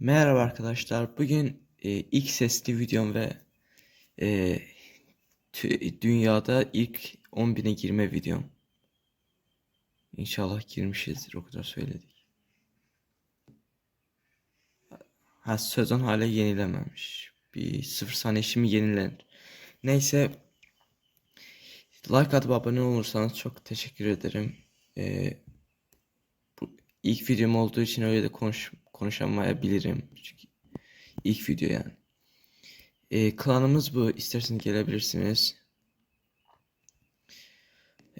Merhaba arkadaşlar. Bugün e, ilk sesli videom ve e, dünyada ilk 10.000'e girme videom. İnşallah girmişizdir o kadar söyledik. Ha sezon hala yenilememiş. Bir sıfır saniye şimdi yenilenir. Neyse like atıp abone olursanız çok teşekkür ederim. E, bu ilk videom olduğu için öyle de konuş konuşamayabilirim. Çünkü ilk video yani. Ee, klanımız bu. İsterseniz gelebilirsiniz.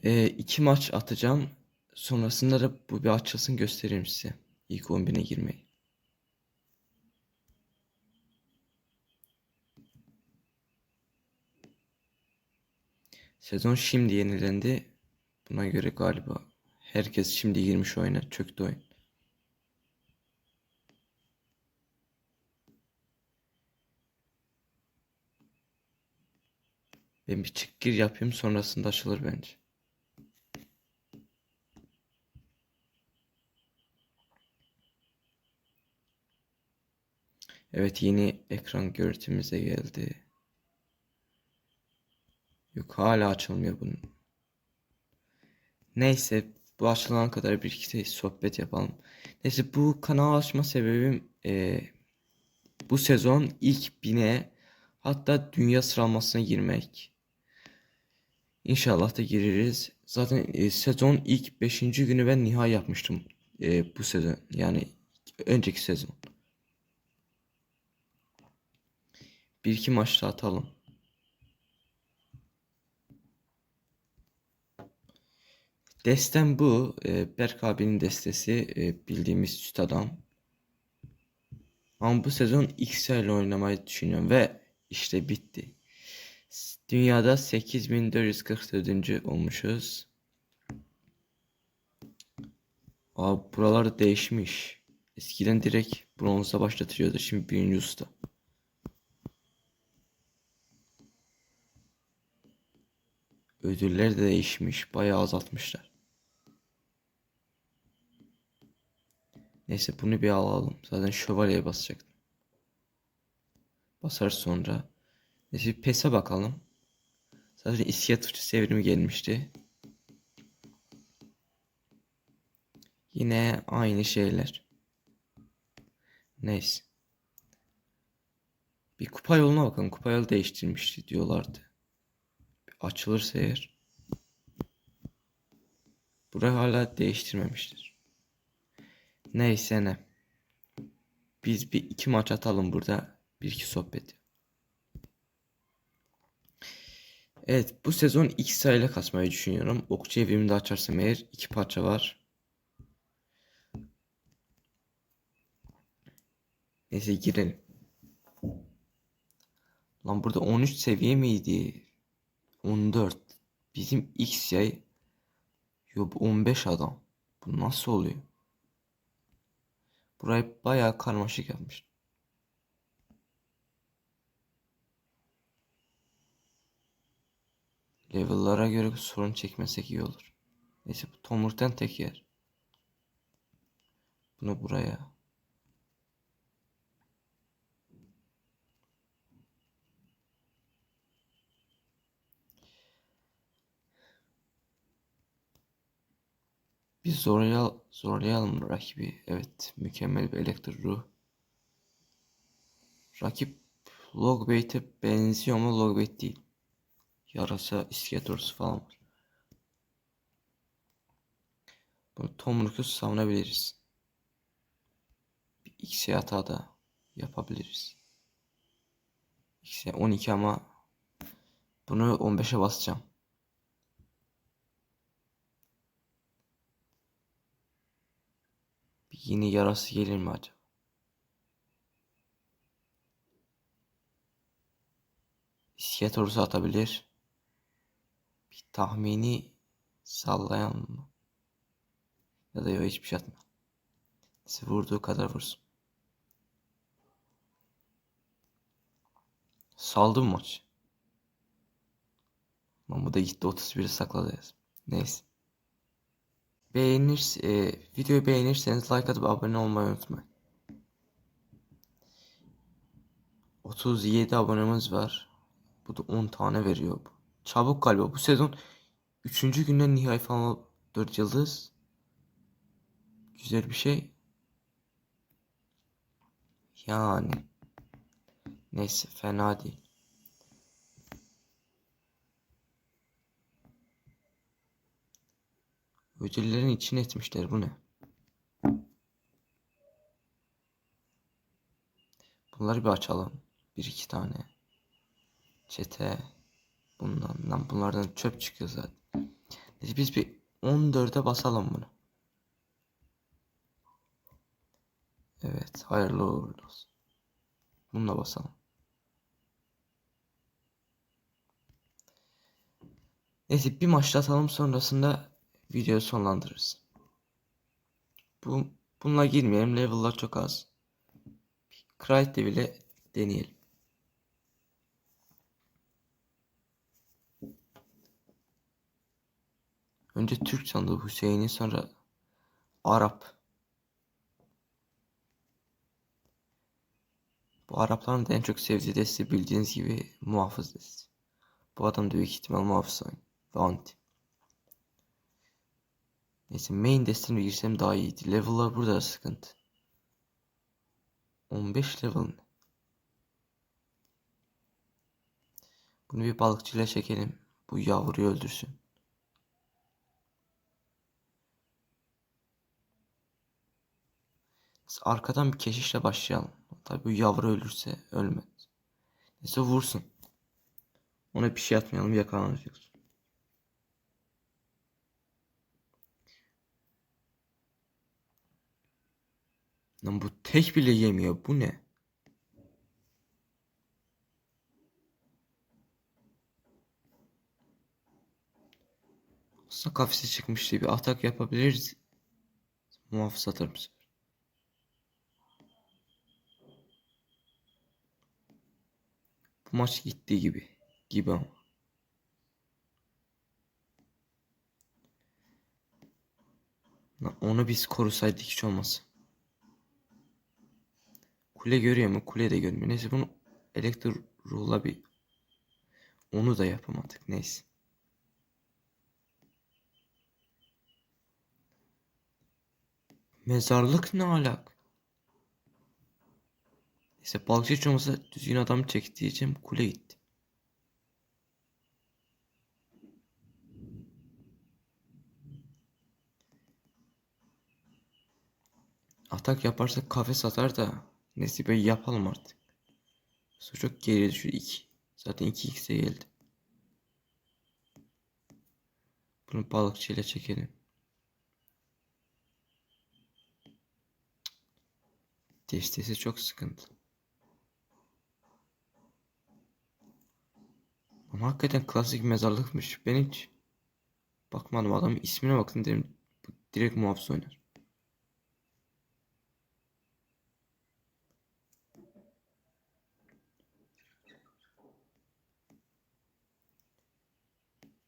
Ee, iki maç atacağım. Sonrasında da bu bir açılsın göstereyim size. İlk 11'e girmeyi. Sezon şimdi yenilendi. Buna göre galiba herkes şimdi girmiş oyuna. Çöktü oyun. Ben bir çık gir yapayım sonrasında açılır bence. Evet yeni ekran görüntümüze geldi. Yok hala açılmıyor bunun. Neyse bu açılana kadar bir iki sohbet yapalım. Neyse bu kanal açma sebebim eee, bu sezon ilk bine hatta dünya sıralamasına girmek. İnşallah da gireriz. Zaten e, sezon ilk 5. günü ben nihai yapmıştım. E, bu sezon yani önceki sezon. Bir iki maçta atalım. Destem bu. E, Berk abinin destesi. E, bildiğimiz süt adam. Ama bu sezon XL oynamayı düşünüyorum ve işte bitti. Dünyada 8444. olmuşuz. Aa buralar değişmiş. Eskiden direkt bronza başlatıyordu. Şimdi birinci usta. Ödüller de değişmiş. Bayağı azaltmışlar. Neyse bunu bir alalım. Zaten şövalyeye basacaktım. Basar sonra. Neyse PES'e bakalım. Zaten iskelet fıçısı evrimi gelmişti. Yine aynı şeyler. Neyse. Bir kupa yoluna bakın. Kupa yolu değiştirmişti diyorlardı. Bir açılırsa eğer. Burayı hala değiştirmemiştir. Neyse ne. Biz bir iki maç atalım burada. Bir iki sohbet. Evet bu sezon iki sayıyla kasmayı düşünüyorum. Okçu evimi de açarsam eğer iki parça var. Neyse girelim. Lan burada 13 seviye miydi? 14. Bizim X yay. Yo bu 15 adam. Bu nasıl oluyor? Burayı bayağı karmaşık yapmış. Level'lara göre sorun çekmesek iyi olur. Neyse bu tomruktan tek yer. Bunu buraya. Bir zorlayal zorlayalım rakibi. Evet, mükemmel bir elektro ruh. Rakip Logbait'e benziyor ama Logbait değil. Yarasa iskeletorusu falan var. Bunu tomruklu savunabiliriz. Bir X'e hata da yapabiliriz. X'e 12 ama bunu 15'e basacağım. Bir yeni yarası gelir mi acaba? İskelet ordusu atabilir. Bir tahmini sallayan mı? Ya da yok hiçbir şey atma. Neyse vurduğu kadar vursun. Saldı mı maç? Lan bu da gitti 31'i sakladı yaz. Neyse. Beğenir, e, videoyu beğenirseniz like atıp abone olmayı unutmayın. 37 abonemiz var. Bu da 10 tane veriyor. bu. Çabuk galiba bu sezon 3. günden nihai falan 4 yıldız. Güzel bir şey. Yani. Neyse fena değil. Ödüllerin içine etmişler bu ne? Bunları bir açalım. Bir iki tane. Çete. Bundan, lan bunlardan çöp çıkıyor zaten. Neyse biz bir 14'e basalım bunu. Evet, hayırlı uğurlu olsun. Bununla basalım. Neyse bir maçta atalım sonrasında videoyu sonlandırırız. Bu bununla girmeyelim. Level'lar çok az. Kraliyet'te bile deneyelim. Önce Türk sandığı Hüseyin'i sonra Arap. Bu Arapların da en çok sevdiği deste bildiğiniz gibi muhafız destesi. Bu adam da büyük ihtimal muhafız oyun ve anti. Neyse main destesine girsem daha iyiydi. Level'lar burada da sıkıntı. 15 level mi? Bunu bir balıkçıyla çekelim. Bu yavruyu öldürsün. Arkadan bir keşişle başlayalım. Tabii bu yavru ölürse ölmez. Neyse vursun. Ona bir şey atmayalım yakalanacak. Lan bu tek bile yemiyor. Bu ne? Aslında kafese çıkmıştı. Bir atak yapabiliriz. Muhafız atarım. bu Bu maç gittiği gibi. Gibi ama. Onu biz korusaydık hiç olmaz. Kule görüyor mu? Kule de görmüyor. Neyse bunu elektro bir onu da yapamadık. Neyse. Mezarlık ne alak? Neyse balıkçı hiç olmasa düzgün adam çek diyeceğim. Kule gitti. Atak yaparsak kafes atar da neyse böyle yapalım artık. Su çok geri düşüyor 2. Zaten 2x'e geldi. Bunu balıkçıyla çekelim. Destesi çok sıkıntı. Ama hakikaten klasik mezarlıkmış. Ben hiç bakmadım adamın ismine bakın dedim. Bu direkt muhafız oynar.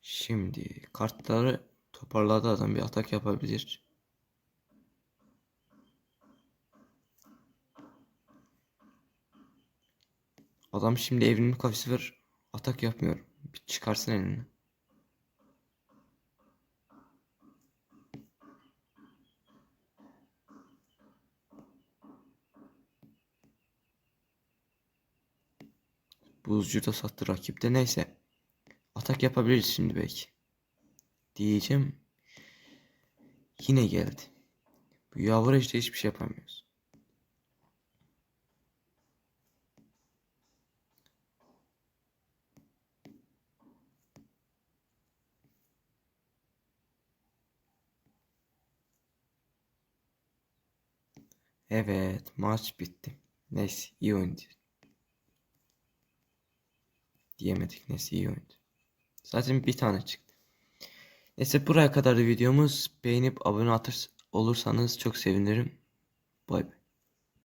Şimdi kartları toparladı adam bir atak yapabilir. Adam şimdi evrimin kafesi var. Atak yapmıyor. Bir çıkarsın elini. Buzcu da sattı rakipte neyse. Atak yapabiliriz şimdi belki. Diyeceğim. Yine geldi. Bu yavru işte hiçbir şey yapamıyoruz. Evet maç bitti. Neyse iyi oyundu. Diyemedik neyse iyi oyundu. Zaten bir tane çıktı. Neyse buraya kadar da videomuz. Beğenip abone atır olursanız çok sevinirim. Bay bay.